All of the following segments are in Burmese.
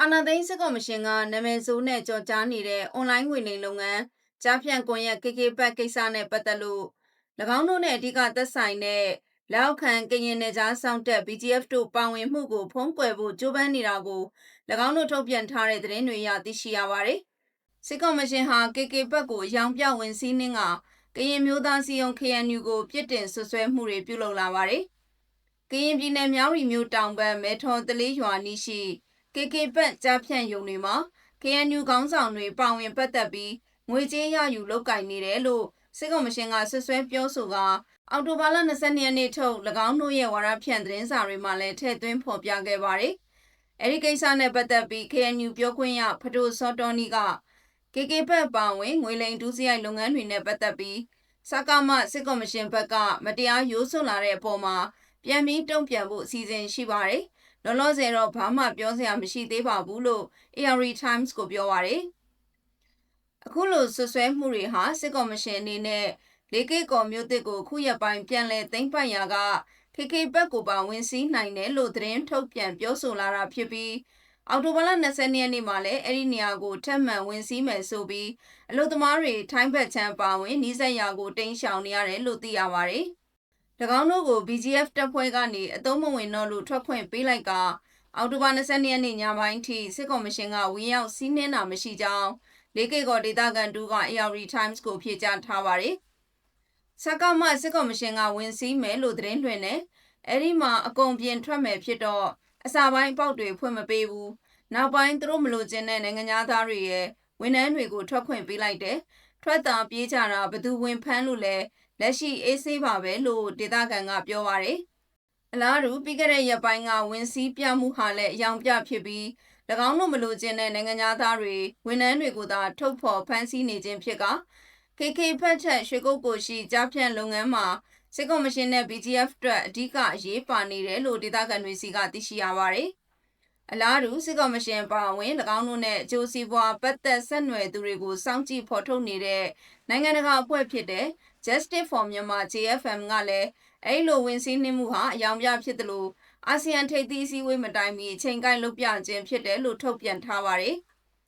အာနာသိန်းစစ်ကော်မရှင်ကနာမည်ဆိုးနဲ့ကြော်ကြားနေတဲ့အွန်လိုင်းငွေလိမ်လုပ်ငန်းကြားဖြန့်ကွန်ရက် KK ဘတ်ကိစ္စနဲ့ပတ်သက်လို့၎င်းတို့နဲ့အဓိကသက်ဆိုင်တဲ့လောက်ခံကရင်နယ်ကြားစောင့်တက် BGF တို့ပါဝင်မှုကိုဖုံးကွယ်ဖို့ကြိုးပမ်းနေတာကို၎င်းတို့ထုတ်ပြန်ထားတဲ့သတင်းတွေအရသိရှိရပါတယ်။စစ်ကော်မရှင်ဟာ KK ဘတ်ကိုအယောင်ပြဝင်စည်းနှင်းကကရင်မျိုးသားစီယုံ KNU ကိုပြစ်တင်ဆွဆွဲမှုတွေပြုလုပ်လာပါတယ်။ကရင်ပြည်နယ်မြောင်းရီမြို့တောင်ဘက်မဲထော်တလေးရွာနီးရှိ KK ဘတ်ကြားဖြန့်ယုံတွေမှာ KNU ခေါင်းဆောင်တွေပါဝင်ပတ်သက်ပြီးငွေကြေးရယူလုပ်ကင်နေတယ်လို့စစ်ကောင်မရှင်ကဆွဆွဲပြောဆိုကအော်တိုဘာလ22ရက်နေ့ထုတ်၎င်းတို့ရဲ့ဝါရဖြန့်သတင်းစာတွေမှာလည်းထည့်သွင်းဖော်ပြခဲ့ပါတယ်။အဲဒီကိစ္စနဲ့ပတ်သက်ပြီး KNU ပြောခွင့်ရဖဒိုစောတော်နီက KK ဘတ်ပါဝင်ငွေလိမ်ဒုစရိုက်လုပ်ငန်းတွေနဲ့ပတ်သက်ပြီးစကားမစစ်ကော်မရှင်ဘက်ကမတရားရိုးစွန့်လာတဲ့အပေါ်မှာပြန်ပြီးတုံ့ပြန်ဖို့အစီအစဉ်ရှိပါတယ်။ လောလောဆယ်တော့ဘာမှပြောစရာမရှိသေးပါဘူးလို့ AR Times ကိုပြောပါရယ်အခုလိုဆွဆွဲမှုတွေဟာစစ်ကော်မရှင်အနေနဲ့လေးကိကော်မျိုးတစ်ကိုခုရက်ပိုင်းပြန်လဲသိမ့်ပတ်ရာက KK ဘက်ကိုပါဝင်စည်းနိုင်တယ်လို့သတင်းထုတ်ပြန်ပြောဆိုလာတာဖြစ်ပြီးအော်တိုဘလ20ရက်နေ့မှာလည်းအဲ့ဒီနေရာကိုထပ်မံဝင်စည်းမယ်ဆိုပြီးအလို့သမားတွေထိုင်းဘက်ချမ်းပါဝင်နီးစက်ရာကိုတင်းရှောင်နေရတယ်လို့သိရပါတယ်။၎ င်းတို့ကို BGF တပ်ဖွဲ့ကနေအသုံးမဝင်တော့လို့ထွက်ခွင့်ပေးလိုက်ကအောက်တိုဘာ22ရက်နေ့ညပိုင်းထိစစ်ကော်မရှင်ကဝင်ရောက်စီးနင်းတာမရှိကြောင်းလေးကေကောဒေတာကန်တူက AR Times ကိုဖြေကြားထားပါတယ်။စကားမှစစ်ကော်မရှင်ကဝင်စည်းမယ်လို့သတင်းလွှင့်နေအဲ့ဒီမှာအကုန်ပြင်ထွက်မယ်ဖြစ်တော့အစာပိုင်းပေါက်တွေဖွင့်မပေးဘူး။နောက်ပိုင်းသူတို့မလို့ခြင်းတဲ့နိုင်ငံသားတွေရဲ့ဝန်ထမ်းတွေကိုထွက်ခွင့်ပေးလိုက်တယ်။ထွက်တာပြေးကြတာဘသူဝင်ဖမ်းလို့လဲ လက်ရှိအေးဆေးပါပဲလို့ဒေသခံကပြောပါတယ်။အလားတူပြီးခဲ့တဲ့ရက်ပိုင်းကဝင်စည်းပြမှုဟာလည်းအယောင်ပြဖြစ်ပြီး၎င်းတို့မလိုချင်တဲ့နိုင်ငံသားတွေဝန်ထမ်းတွေကိုသာထုတ်ဖော်ဖမ်းဆီးနေခြင်းဖြစ်က KK ဖက်ချက်ရွှေကုတ်ကိုရှိကြားဖြန့်လုပ်ငန်းမှာစစ်ကော်မရှင်နဲ့ BGF အတွက်အဓိကအရေးပါနေတယ်လို့ဒေသခံတွေစီကသိရှိရပါတယ်။ အလားတူစစ်ကော်မရှင်ပါဝင်၎င်းတို့နဲ့အကျိုးစီးပွားပတ်သက်ဆက်နွယ်သူတွေကိုစောင့်ကြည့်ဖော်ထုတ်နေတဲ့နိုင်ငံတကာအဖွဲ့ဖြစ်တဲ့ Justice for Myanmar JFM ကလည်းအဲ့လိုဝင်စည်းနှင်းမှုဟာအယောင်ပြဖြစ်တယ်လို့အာဆီယံထိပ်သီးအစည်းအဝေးမတိုင်မီချိန်ကိုက်လုပ်ပြခြင်းဖြစ်တယ်လို့ထုတ်ပြန်ထားပါတယ်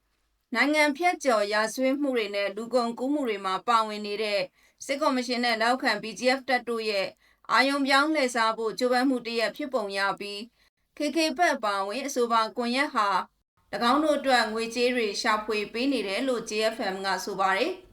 ။နိုင်ငံဖြတ်ကျော်ရာဇဝတ်မှုတွေနဲ့လူကုန်ကူးမှုတွေမှာပါဝင်နေတဲ့စစ်ကော်မရှင်နဲ့နောက်ခံ BGF တပ်တို့ရဲ့အာယုံပြောင်းလှည့်စားဖို့ကြိုးပမ်းမှုတရက်ဖြစ်ပုံရပြီး KK ဘက်ပါဝင်အဆိုပါကွန်ရက်ဟာ၎င်းတို့အတွက်ငွေကြေးတွေရှာဖွေပေးနေတယ်လို့ JFM ကဆိုပါတယ်။